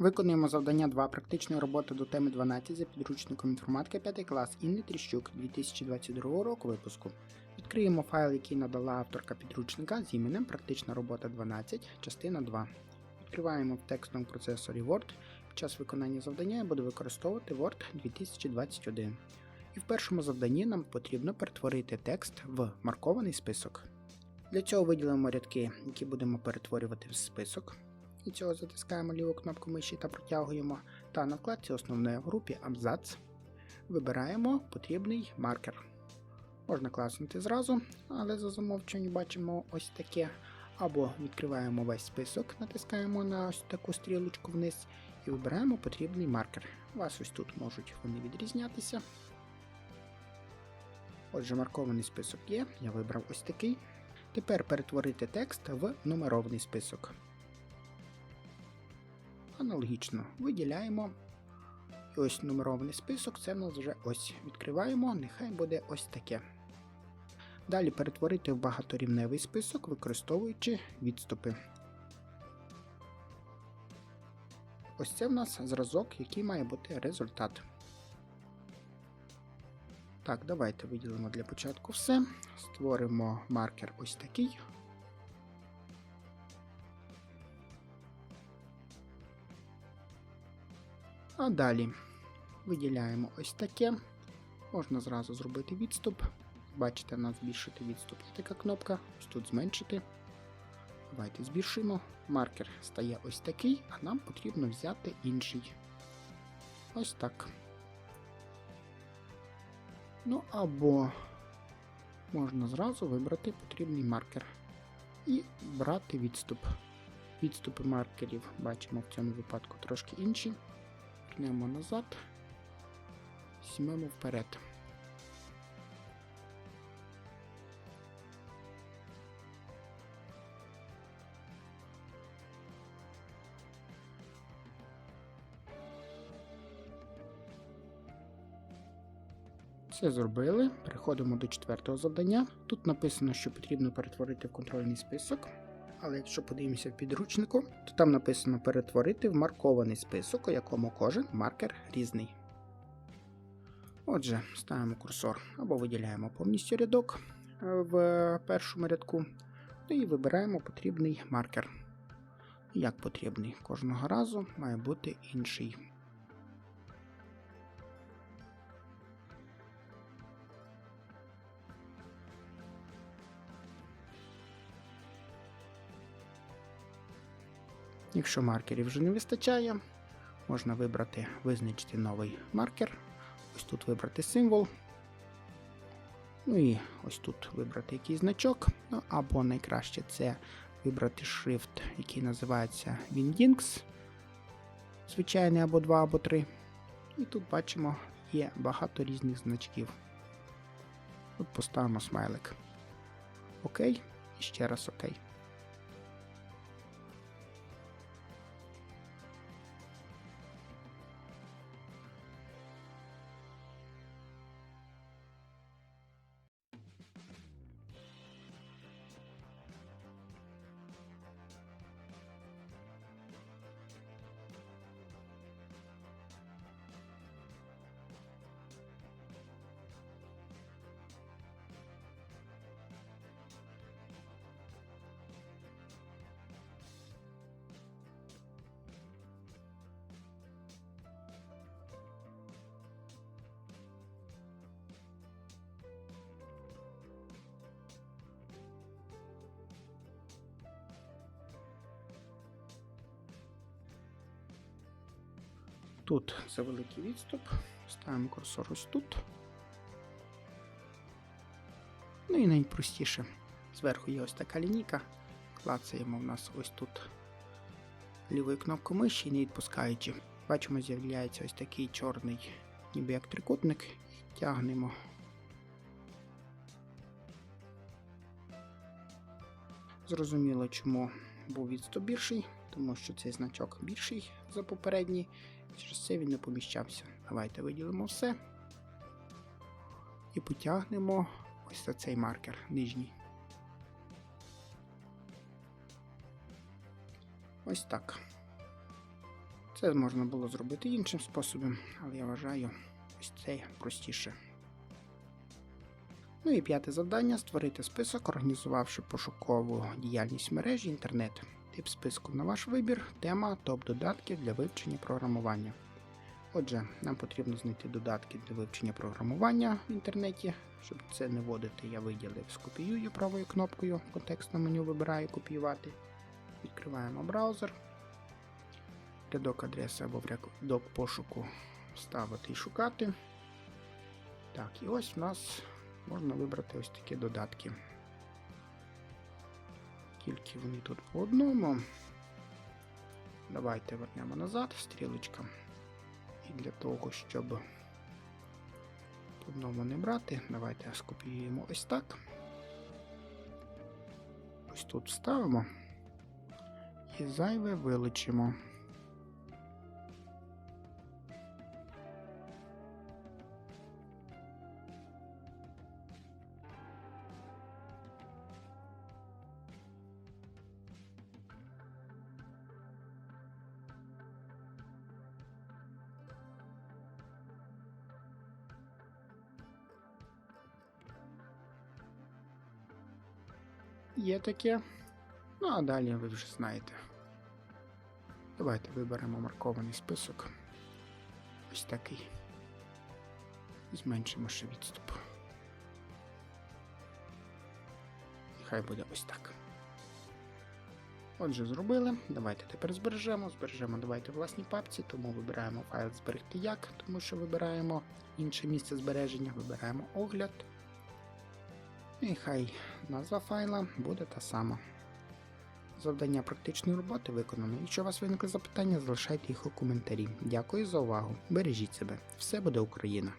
Виконуємо завдання 2 практичної роботи до теми 12 за підручником інформатики 5 клас Інни Тріщук 2022 року випуску. Відкриємо файл, який надала авторка підручника з іменем Практична робота 12, частина 2. Відкриваємо в текстовому процесорі Word. Під час виконання завдання я буду використовувати Word 2021. І в першому завданні нам потрібно перетворити текст в маркований список. Для цього виділимо рядки, які будемо перетворювати в список. Для цього затискаємо ліву кнопку миші та протягуємо. Та на вкладці основної в групі Абзац вибираємо потрібний маркер. Можна класнути зразу, але за замовчуванням бачимо ось таке. Або відкриваємо весь список, натискаємо на ось таку стрілочку вниз і вибираємо потрібний маркер. У вас ось тут можуть вони відрізнятися. Отже, маркований список є, я вибрав ось такий. Тепер перетворити текст в нумерований список. Аналогічно виділяємо. І ось нумерований список, це в нас вже ось відкриваємо, нехай буде ось таке. Далі перетворити в багаторівневий список, використовуючи відступи. Ось це в нас зразок, який має бути результат. Так, давайте виділимо для початку все. Створимо маркер ось такий. А далі виділяємо ось таке. Можна зразу зробити відступ. Бачите, на збільшити відступ є така кнопка, ось тут зменшити. Давайте збільшимо. Маркер стає ось такий, а нам потрібно взяти інший. Ось так. Ну або можна зразу вибрати потрібний маркер і брати відступ. Відступи маркерів бачимо в цьому випадку трошки інші. Вернемо назад, візьмемо вперед. Все зробили. Переходимо до четвертого завдання. Тут написано, що потрібно перетворити в контрольний список. Але якщо подивимося в підручнику, то там написано перетворити в маркований список, у якому кожен маркер різний. Отже, ставимо курсор або виділяємо повністю рядок е, в першому рядку, ну і вибираємо потрібний маркер. Як потрібний, кожного разу має бути інший. Якщо маркерів вже не вистачає, можна вибрати визначити новий маркер. Ось тут вибрати символ. Ну і ось тут вибрати якийсь значок. Ну, або найкраще це вибрати шрифт, який називається Windings. Звичайний або 2, або 3. І тут бачимо, є багато різних значків. От поставимо смайлик. Окей. І ще раз окей. Тут за великий відступ. Ставимо курсор ось тут. Ну і найпростіше. Зверху є ось така лінійка. Клацаємо в нас ось тут лівою кнопкою миші і не відпускаючи. Бачимо, з'являється ось такий чорний, ніби як трикутник. Тягнемо. Зрозуміло, чому був відступ більший, тому що цей значок більший за попередній. Через це він не поміщався. Давайте виділимо все. І потягнемо ось за цей маркер нижній. Ось так. Це можна було зробити іншим способом, але я вважаю ось це простіше. Ну і п'яте завдання створити список, організувавши пошукову діяльність мережі інтернет. Тип списку на ваш вибір, тема топ додатків для вивчення програмування. Отже, нам потрібно знайти додатки для вивчення програмування в інтернеті. Щоб це не вводити, я виділив скопіюю правою кнопкою в контекстному меню вибираю копіювати. Відкриваємо браузер. Рядок адреси або рядок пошуку ставити і шукати. Так, і ось в нас можна вибрати ось такі додатки. Тільки вони тут по одному. Давайте вернемо назад, стрілочка. І для того, щоб по одному не брати, давайте скопіюємо ось так. Ось тут вставимо і зайве вилучимо. Є таке. Ну, а далі ви вже знаєте. Давайте виберемо маркований список. Ось такий. І зменшимо ще відступ. Хай буде ось так. Отже, зробили. Давайте тепер збережемо. Збережемо давайте в власній папці, тому вибираємо файл зберегти як, тому що вибираємо інше місце збереження, вибираємо огляд. І хай назва файла буде та сама. Завдання практичної роботи виконано. Якщо у вас виникли запитання, залишайте їх у коментарі. Дякую за увагу. Бережіть себе. Все буде Україна!